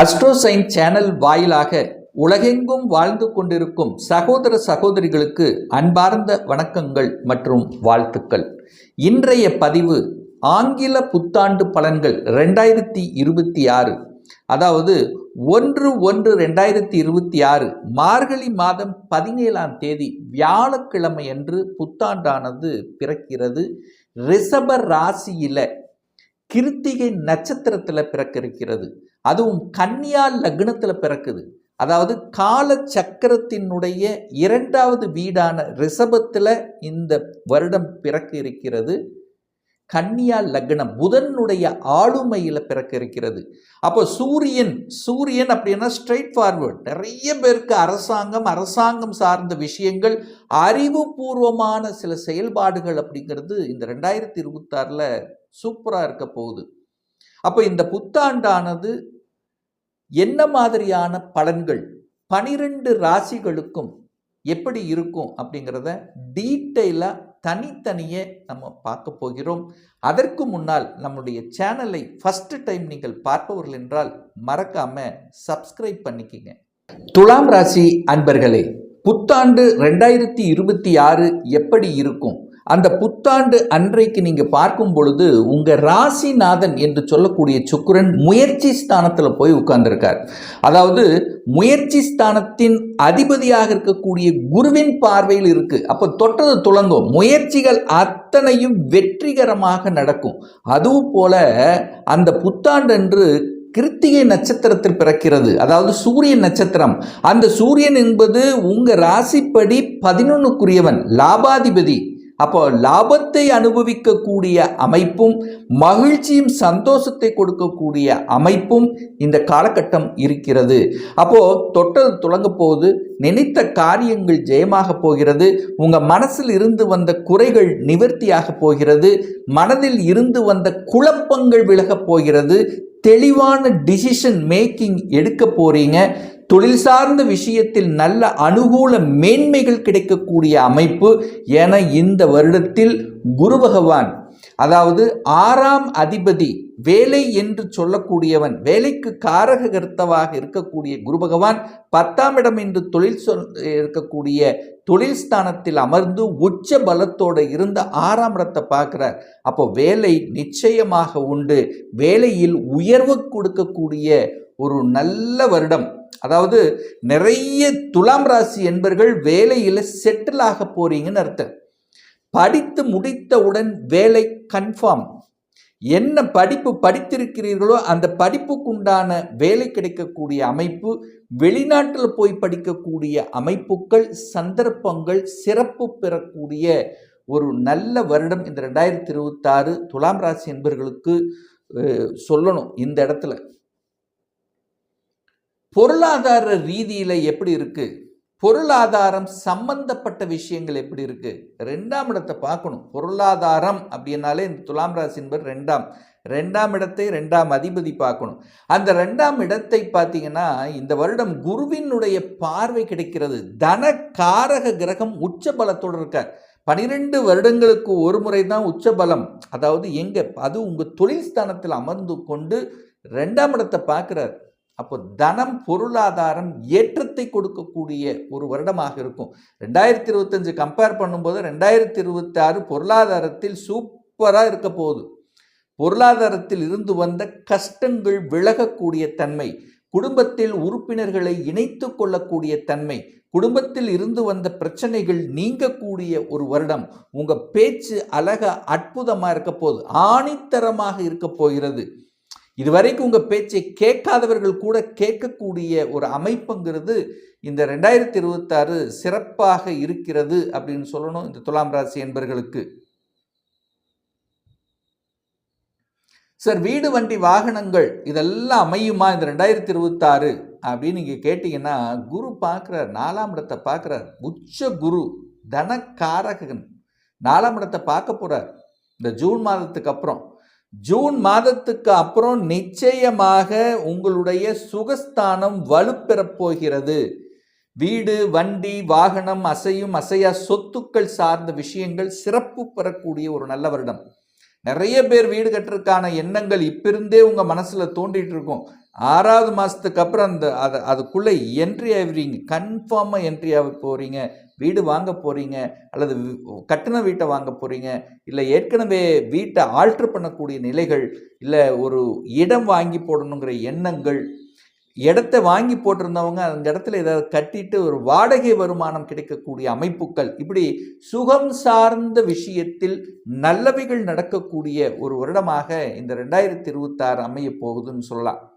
அஸ்ட்ரோசைன் channel வாயிலாக உலகெங்கும் வாழ்ந்து கொண்டிருக்கும் சகோதர சகோதரிகளுக்கு அன்பார்ந்த வணக்கங்கள் மற்றும் வாழ்த்துக்கள். இன்றைய பதிவு ஆங்கில புத்தாண்டு பலன்கள் ரெண்டாயிரத்தி இருபத்தி ஆறு. அதாவது ஒன்று ஒன்று ரெண்டாயிரத்தி இருபத்தி ஆறு மார்கழி மாதம் பதினேழாம் தேதி வியாழக்கிழமை அன்று புத்தாண்டானது பிறக்கிறது. ரிஷப ராசியில கிருத்திகை நட்சத்திரத்தில் பிறக்கிருக்கிறது. அதுவும் கன்னியா லக்னத்தில் பிறக்குது. அதாவது கால சக்கரத்தினுடைய இரண்டாவது வீடான ரிஷபத்தில் இந்த வருடம் பிறக்க இருக்கிறது. கன்னியா லக்னம் புதனுடைய ஆளுமையில் பிறக்க இருக்கிறது. அப்போ சூரியன் சூரியன் அப்படின்னா ஸ்ட்ரெயிட் ஃபார்வர்ட் நிறைய பேருக்கு அரசாங்கம் அரசாங்கம் சார்ந்த விஷயங்கள் அறிவுபூர்வமான சில செயல்பாடுகள் அப்படிங்கிறது இந்த ரெண்டாயிரத்தி இருபத்தாறில் சூப்பராக இருக்க போகுது. அப்போ இந்த புத்தாண்டானது என்ன மாதிரியான பலன்கள் பனிரெண்டு ராசிகளுக்கும் எப்படி இருக்கும் அப்படிங்கிறத டீட்டெயிலாக தனித்தனியே நம்ம பார்க்க போகிறோம். அதற்கு முன்னால் நம்முடைய சேனலை ஃபஸ்ட்டு டைம் நீங்கள் பார்ப்பவர்கள் என்றால் மறக்காமல் சப்ஸ்கிரைப் பண்ணிக்கிங்க. துலாம் ராசி அன்பர்களே புத்தாண்டு ரெண்டாயிரத்தி இருபத்தி ஆறு எப்படி இருக்கும்? அந்த புத்தாண்டு அன்றைக்கு நீங்கள் பார்க்கும் பொழுது உங்கள் ராசிநாதன் என்று சொல்லக்கூடிய சுக்கரன் முயற்சி ஸ்தானத்தில் போய் உட்கார்ந்துருக்கார். அதாவது முயற்சி ஸ்தானத்தின் அதிபதியாக இருக்கக்கூடிய குருவின் பார்வையில் இருக்கு. அப்போ தொட்டது துளங்கும் முயற்சிகள் அத்தனையும் வெற்றிகரமாக நடக்கும். அதுவும் போல அந்த புத்தாண்டன்று கிருத்திகை நட்சத்திரத்தில் பிறக்கிறது. அதாவது சூரியன் நட்சத்திரம். அந்த சூரியன் என்பது உங்கள் ராசிப்படி பதினொன்னுக்குரியவன் லாபாதிபதி. அப்போ லாபத்தை அனுபவிக்கக்கூடிய அமைப்பும் மகிழ்ச்சியும் சந்தோஷத்தை கொடுக்கக்கூடிய அமைப்பும் இந்த காலகட்டம் இருக்கிறது. அப்போ தொட்டது துளங்க போது நினைத்த காரியங்கள் ஜெயமாக போகிறது. உங்கள் மனசில் இருந்து வந்த குறைகள் நிவர்த்தியாக போகிறது. மனதில் இருந்து வந்த குழப்பங்கள் விலகப் போகிறது. தெளிவான டிசிஷன் மேக்கிங் எடுக்க போறீங்க. தொழில் சார்ந்த விஷயத்தில் நல்ல அனுகூல மேன்மைகள் கிடைக்கக்கூடிய அமைப்பு என இந்த வருடத்தில் குரு பகவான் அதாவது ஆறாம் அதிபதி வேலை என்று சொல்லக்கூடியவன் வேலைக்கு காரக கர்த்தவாக இருக்கக்கூடிய குரு பகவான் பத்தாம் இடம் என்று தொழில் சொல் இருக்கக்கூடிய தொழில் ஸ்தானத்தில் அமர்ந்து உச்ச பலத்தோடு இருந்த ஆறாம் இடத்தை பார்க்குறார். அப்போ வேலை நிச்சயமாக உண்டு. வேலையில் உயர்வு கொடுக்கக்கூடிய ஒரு நல்ல வருடம். அதாவது நிறைய துலாம் ராசி என்பர்கள் வேலையில் செட்டில் ஆக போறீங்கன்னு அர்த்தம். படித்து முடித்தவுடன் வேலை கன்ஃபார்ம் என்ன படிப்பு படித்திருக்கிறீர்களோ அந்த படிப்புக்குண்டான வேலை கிடைக்கக்கூடிய அமைப்பு வெளிநாட்டில் போய் படிக்கக்கூடிய அமைப்புகள் சந்தர்ப்பங்கள் சிறப்பு பெறக்கூடிய ஒரு நல்ல வருடம் இந்த ரெண்டாயிரத்தி இருபத்தாறு துலாம் ராசி என்பர்களுக்கு சொல்லணும் இந்த இடத்துல. பொருளாதார ரீதியில் எப்படி இருக்குது பொருளாதாரம் சம்பந்தப்பட்ட விஷயங்கள் எப்படி இருக்குது ரெண்டாம் இடத்தை பார்க்கணும். பொருளாதாரம் அப்படின்னாலே இந்த துலாம் ராசி என்பது ரெண்டாம். ரெண்டாம் இடத்தை ரெண்டாம் அதிபதி பார்க்கணும். அந்த ரெண்டாம் இடத்தை பார்த்தீங்கன்னா இந்த வருடம் குருவினுடைய பார்வை கிடைக்கிறது. தன காரக கிரகம் உச்ச பலத்தோடு இருக்கார். பனிரெண்டு வருடங்களுக்கு ஒரு முறை தான் உச்ச பலம். அதாவது எங்கே அது உங்கள் தொழில் ஸ்தானத்தில் அமர்ந்து கொண்டு ரெண்டாம் இடத்தை பார்க்குறார். அப்போ தனம் பொருளாதாரம் ஏற்றத்தை கொடுக்கக்கூடிய ஒரு வருடமாக இருக்கும். ரெண்டாயிரத்தி இருபத்தஞ்சு கம்பேர் பண்ணும்போது ரெண்டாயிரத்தி இருபத்தி ஆறு பொருளாதாரத்தில் சூப்பராக இருக்க போகுது. பொருளாதாரத்தில் இருந்து வந்த கஷ்டங்கள் விலகக்கூடிய தன்மை குடும்பத்தில் உறுப்பினர்களை இணைத்து கொள்ளக்கூடிய தன்மை குடும்பத்தில் இருந்து வந்த பிரச்சனைகள் நீங்கக்கூடிய ஒரு வருடம் உங்கள் பேச்சு அழக அற்புதமாக இருக்க போகுது. ஆணித்தரமாக இருக்க போகிறது. இதுவரைக்கும் உங்கள் பேச்சை கேட்காதவர்கள் கூட கேட்கக்கூடிய ஒரு அமைப்புங்கிறது இந்த ரெண்டாயிரத்தி இருபத்தாறு சிறப்பாக இருக்கிறது அப்படின்னு சொல்லணும் இந்த துலாம் ராசி என்பர்களுக்கு. சார் வீடு வண்டி வாகனங்கள் இதெல்லாம் அமையுமா இந்த ரெண்டாயிரத்தி இருபத்தாறு அப்படின்னு நீங்கள் கேட்டிங்கன்னா குரு பார்க்குறார் நாலாம் இடத்தை பார்க்குறார். உச்ச குரு தனக்காரகன். நாலாம் இடத்தை பார்க்க போகிறார் இந்த ஜூன் மாதத்துக்கு அப்புறம். ஜூன் மாதத்துக்கு அப்புறம் நிச்சயமாக உங்களுடைய சுகஸ்தானம் வலுப்பெறப் போகிறது. வீடு வண்டி வாகனம் அசையும் அசையா சொத்துக்கள் சார்ந்த விஷயங்கள் சிறப்பு பெறக்கூடிய ஒரு நல்ல வருடம். நிறைய பேர் வீடு கட்டுறதுக்கான எண்ணங்கள் இப்பிருந்தே உங்கள் மனசில் தோண்டிகிட்டு இருக்கும். ஆறாவது மாதத்துக்கு அப்புறம் அந்த அதை அதுக்குள்ளே என்ட்ரி ஆகிறீங்க கன்ஃபார்மாக என்ட்ரி ஆக போகிறீங்க வீடு வாங்க போகிறீங்க அல்லது கட்டின வீட்டை வாங்க போகிறீங்க இல்லை ஏற்கனவே வீட்டை ஆல்ட்ரு பண்ணக்கூடிய நிலைகள் இல்லை ஒரு இடம் வாங்கி போடணுங்கிற எண்ணங்கள் இடத்த வாங்கி போட்டிருந்தவங்க அந்த இடத்துல ஏதாவது கட்டிட்டு ஒரு வாடகை வருமானம் கிடைக்கக்கூடிய அமைப்புகள். இப்படி சுகம் சார்ந்த விஷயத்தில் நல்லவைகள் நடக்கக்கூடிய ஒரு வருடமாக இந்த ரெண்டாயிரத்தி இருபத்தாறு அமைய போகுதுன்னு சொல்லலாம்.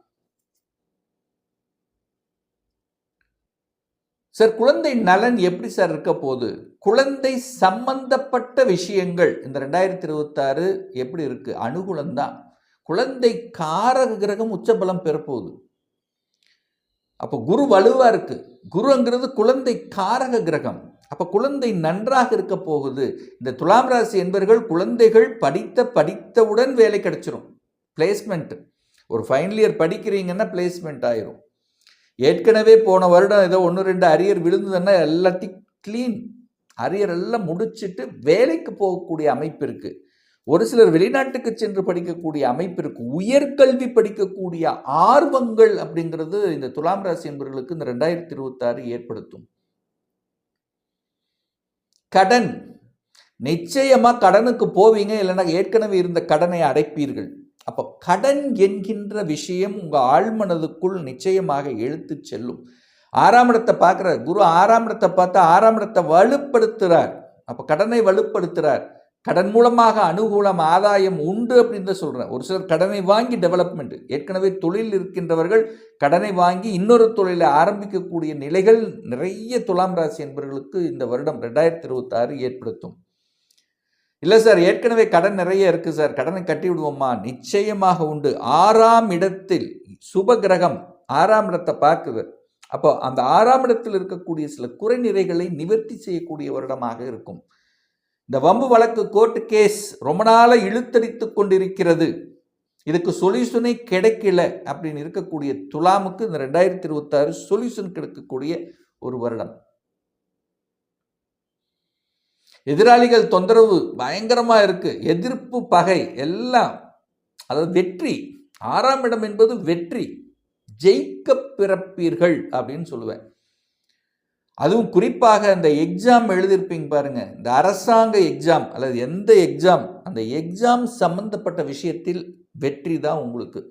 சார் குழந்தை நலன் எப்படி சார் இருக்க போகுது? குழந்தை சம்பந்தப்பட்ட விஷயங்கள் இந்த ரெண்டாயிரத்தி இருபத்தாறு எப்படி இருக்கு? அனுகூலம்தான். குழந்தை காரக கிரகம் உச்சபலம் பெறப்போகுது. அப்போ குரு வலுவாக இருக்குது குருங்கிறது குழந்தை காரக கிரகம். அப்போ குழந்தை நன்றாக இருக்க போகுது. இந்த துலாம் ராசி என்பவர்கள் குழந்தைகள் படித்த படித்தவுடன் வேலை கிடச்சிரும். பிளேஸ்மெண்ட். ஒரு ஃபைனல் இயர் படிக்கிறீங்கன்னா பிளேஸ்மெண்ட் ஆயிரும். ஏற்கனவே போன வருடம் ஏதோ ஒன்று ரெண்டு அரியர் விழுந்ததுன்னா எல்லாத்தையும் க்ளீன் அரியர் எல்லாம் முடிச்சிட்டு வேலைக்கு போகக்கூடிய அமைப்பு இருக்குது ஒரு சிலர் வெளிநாட்டுக்கு சென்று படிக்கக்கூடிய அமைப்பு இருக்கு உயர்கல்வி படிக்கக்கூடிய ஆர்வங்கள் அப்படிங்கிறது இந்த துலாம் ராசி என்பவர்களுக்கு இந்த ரெண்டாயிரத்தி இருபத்தாறு ஏற்படுத்தும். கடன். நிச்சயமா கடனுக்கு போவீங்க இல்லைன்னா ஏற்கனவே இருந்த கடனை அடைப்பீர்கள். அப்போ கடன் என்கின்ற விஷயம் உங்க ஆழ்மனதுக்குள் நிச்சயமாக இழுத்து செல்லும். ஆறாம் இடத்தை பார்க்குறார். குரு ஆறாம் இடத்தை பார்த்தா ஆறாம் இடத்தை வலுப்படுத்துறார். அப்போ கடனை வலுப்படுத்துறார். கடன் மூலமாக அனுகூலம் ஆதாயம் உண்டு அப்படின்னு தான் சொல்கிறேன் ஒரு சிலர் கடனை வாங்கி டெவலப்மெண்ட் ஏற்கனவே தொழில் இருக்கின்றவர்கள் கடனை வாங்கி இன்னொரு தொழிலை ஆரம்பிக்கக்கூடிய நிலைகள் நிறைய துலாம் ராசி என்பவர்களுக்கு இந்த வருடம் ரெண்டாயிரத்தி இருபத்தாறு ஏற்படுத்தும். இல்லை சார் ஏற்கனவே கடன் நிறைய இருக்குது சார் கடனை கட்டி விடுவோமா? நிச்சயமாக உண்டு. ஆறாம் இடத்தில் சுப கிரகம் ஆறாம் இடத்தை பார்க்குது. அப்போ அந்த ஆறாம் இடத்தில் இருக்கக்கூடிய சில குறைநிறைகளை நிவர்த்தி செய்யக்கூடிய வருடமாக இருக்கும். இந்த வம்பு வழக்கு கோர்ட்டு கேஸ் ரொம்ப நாளாக இழுத்தடித்து கொண்டிருக்கிறது. இதுக்கு சொல்யூஷனே கிடைக்கல அப்படின்னு இருக்கக்கூடிய துலாமுக்கு இந்த ரெண்டாயிரத்தி இருபத்தாறு சொல்யூஷன் கிடைக்கக்கூடிய ஒரு வருடம். எதிராளிகள் தொந்தரவு பயங்கரமாக இருக்கு. எதிர்ப்பு பகை எல்லாம் அதாவது வெற்றி ஆறாம் இடம் என்பது வெற்றி. ஜெயிக்க பிறப்பீர்கள் அப்படின்னு சொல்லுவேன். அதுவும் குறிப்பாக அந்த எக்ஸாம் எழுதியிருப்பீங்க பாருங்கள் இந்த அரசாங்க எக்ஸாம் அல்லது எந்த எக்ஸாம் அந்த எக்ஸாம் சம்பந்தப்பட்ட விஷயத்தில் வெற்றி தான் உங்களுக்கு.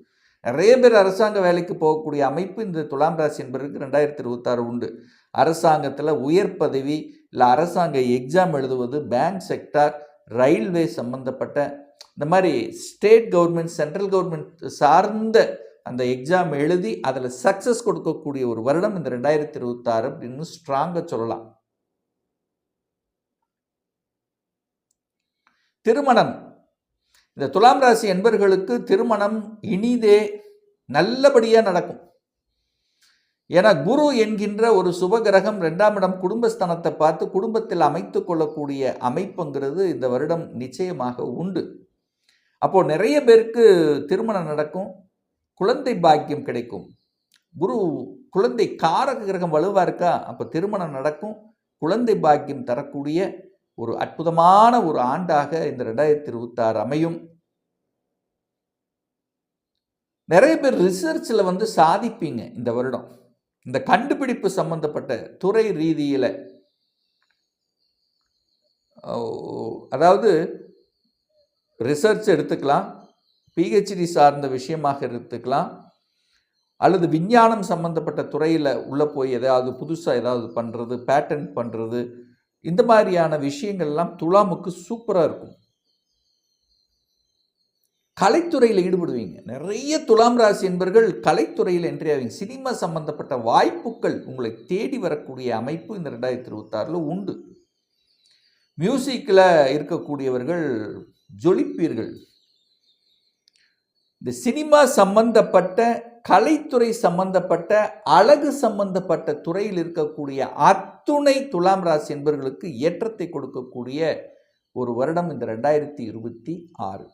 நிறைய பேர் அரசாங்க வேலைக்கு போகக்கூடிய அமைப்பு இந்த துலாம் ராசி என்பதற்கு ரெண்டாயிரத்தி இருபத்தாறு உண்டு. அரசாங்கத்தில் உயர் பதவி இல்லை அரசாங்க எக்ஸாம் எழுதுவது பேங்க் செக்டார் ரயில்வே சம்பந்தப்பட்ட இந்த மாதிரி ஸ்டேட் கவர்மெண்ட் சென்ட்ரல் கவர்மெண்ட் சார்ந்த அந்த எக்ஸாம் எழுதி அதில் சக்ஸஸ் கொடுக்கக்கூடிய ஒரு வருடம் இந்த ரெண்டாயிரத்தி இருபத்தாறு அப்படின்னு ஸ்ட்ராங்காக சொல்லலாம். திருமணம். இந்த துலாம் ராசி என்பர்களுக்கு திருமணம் இனிதே நல்லபடியாக நடக்கும். ஏன்னா குரு என்கின்ற ஒரு சுபகிரகம் ரெண்டாம் இடம் குடும்பஸ்தானத்தை பார்த்து குடும்பத்தில் அமைத்து கொள்ளக்கூடிய அமைப்புங்கிறது இந்த வருடம் நிச்சயமாக உண்டு. அப்போது நிறைய பேருக்கு திருமணம் நடக்கும். குழந்தை பாக்கியம் கிடைக்கும். குரு குழந்தை காரக கிரகம் வலுவாக இருக்கா? அப்போ திருமணம் நடக்கும். குழந்தை பாக்கியம் தரக்கூடிய ஒரு அற்புதமான ஒரு ஆண்டாக இந்த ரெண்டாயிரத்தி இருபத்தாறு அமையும். நிறைய பேர் ரிசர்ச்சில் வந்து சாதிப்பீங்க இந்த வருடம். இந்த கண்டுபிடிப்பு சம்பந்தப்பட்ட துறை ரீதியில். அதாவது ரிசர்ச் எடுத்துக்கலாம். பிஹெச்டி சார்ந்த விஷயமாக எடுத்துக்கலாம். அல்லது விஞ்ஞானம் சம்பந்தப்பட்ட துறையில் உள்ளே போய் எதாவது புதுசாக ஏதாவது பண்ணுறது பேட்டன்ட் பண்ணுறது இந்த மாதிரியான விஷயங்கள்லாம் துலாமுக்கு சூப்பராக இருக்கும். கலைத்துறையில் ஈடுபடுவீங்க. நிறைய துலாம் ராசி என்பர்கள் கலைத்துறையில் என்ட்ரி ஆவீங்க. சினிமா சம்பந்தப்பட்ட வாய்ப்புகள் உங்களை தேடி வரக்கூடிய அமைப்பு இந்த ரெண்டாயிரத்தி இருபத்தாறில் உண்டு. மியூசிக்கில் இருக்கக்கூடியவர்கள் ஜொலிப்பீர்கள். இந்த சினிமா சம்பந்தப்பட்ட கலைத்துறை சம்பந்தப்பட்ட அழகு சம்பந்தப்பட்ட துறையில் இருக்கக்கூடிய அத்துணை துலாம் ராசி என்பவர்களுக்கு ஏற்றத்தை கொடுக்கக்கூடிய ஒரு வருடம் இந்த ரெண்டாயிரத்தி இருபத்தி ஆறு.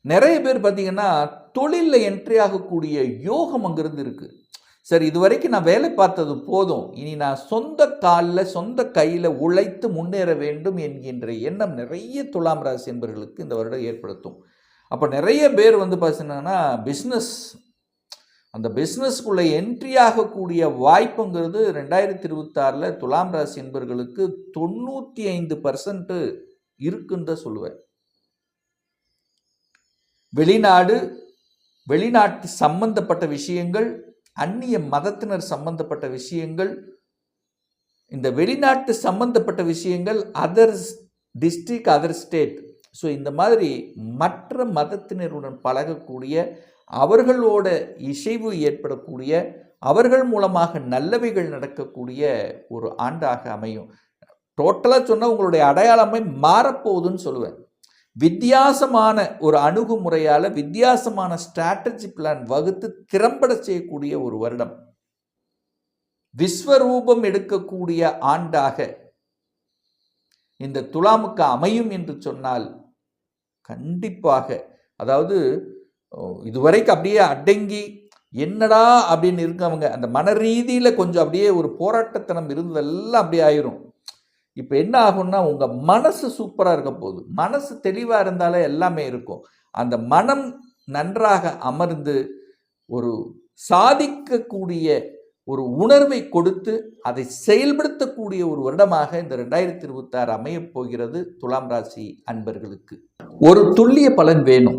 நிறைய பேர் பார்த்தீங்கன்னா தொழிலில் என்ட்ரி ஆகக்கூடிய யோகம் அங்கிருந்து இருக்குது சரி இது வரைக்கும் நான் வேலை பார்த்தது போதும். இனி நான் சொந்த காலில் சொந்த கையில் உழைத்து முன்னேற வேண்டும் என்கின்ற எண்ணம் நிறைய துலாம் ராசி என்பவர்களுக்கு இந்த வருடம் ஏற்படுத்தும். அப்போ நிறைய பேர் வந்து பார்த்தீங்கன்னா பிஸ்னஸ் அந்த பிஸ்னஸ்க்குள்ளே என்ட்ரி ஆகக்கூடிய வாய்ப்புங்கிறது ரெண்டாயிரத்தி இருபத்தாறில் துலாம் ராசி என்பர்களுக்கு தொண்ணூற்றி ஐந்து பர்சன்ட்டு இருக்குன்னு தான் சொல்லுவேன். வெளிநாடு வெளிநாட்டு சம்பந்தப்பட்ட விஷயங்கள் அந்நிய மதத்தினர் சம்பந்தப்பட்ட விஷயங்கள் இந்த வெளிநாட்டு சம்பந்தப்பட்ட விஷயங்கள் other district other state so இந்த மாதிரி மற்ற மதத்தினருடன் பழகக்கூடிய அவர்களோட இசைவு ஏற்படக்கூடிய அவர்கள் மூலமாக நல்லவைகள் நடக்கக்கூடிய ஒரு ஆண்டாக அமையும். டோட்டலாக சொன்னால் உங்களுடைய அடையாளமே மாறப்போகுதுன்னு சொல்லுவேன். வித்தியாசமான ஒரு அணுகுமுறையால் வித்தியாசமான ஸ்ட்ராட்டஜி பிளான் வகுத்து திறம்பட செய்யக்கூடிய ஒரு வருடம். விஸ்வரூபம் எடுக்கக்கூடிய ஆண்டாக இந்த துலாமுக்கு அமையும் என்று சொன்னால் கண்டிப்பாக அதாவது இதுவரைக்கும் அப்படியே அடங்கி என்னடா அப்படின்னு இருக்கவங்க அந்த மன ரீதியில் கொஞ்சம் அப்படியே ஒரு போராட்டத்தனம் இருந்ததெல்லாம் அப்படியே ஆயிரும். இப்போ என்ன ஆகும்னா உங்கள் மனசு சூப்பராக இருக்க போகுது. மனசு தெளிவாக இருந்தாலே எல்லாமே இருக்கும். அந்த மனம் நன்றாக அமர்ந்து ஒரு சாதிக்கக்கூடிய ஒரு உணர்வை கொடுத்து அதை செயல்படுத்தக்கூடிய ஒரு வருடமாக இந்த ரெண்டாயிரத்தி இருபத்தாறு அமையப் போகிறது துலாம் ராசி அன்பர்களுக்கு. ஒரு துல்லிய பலன் வேணும்.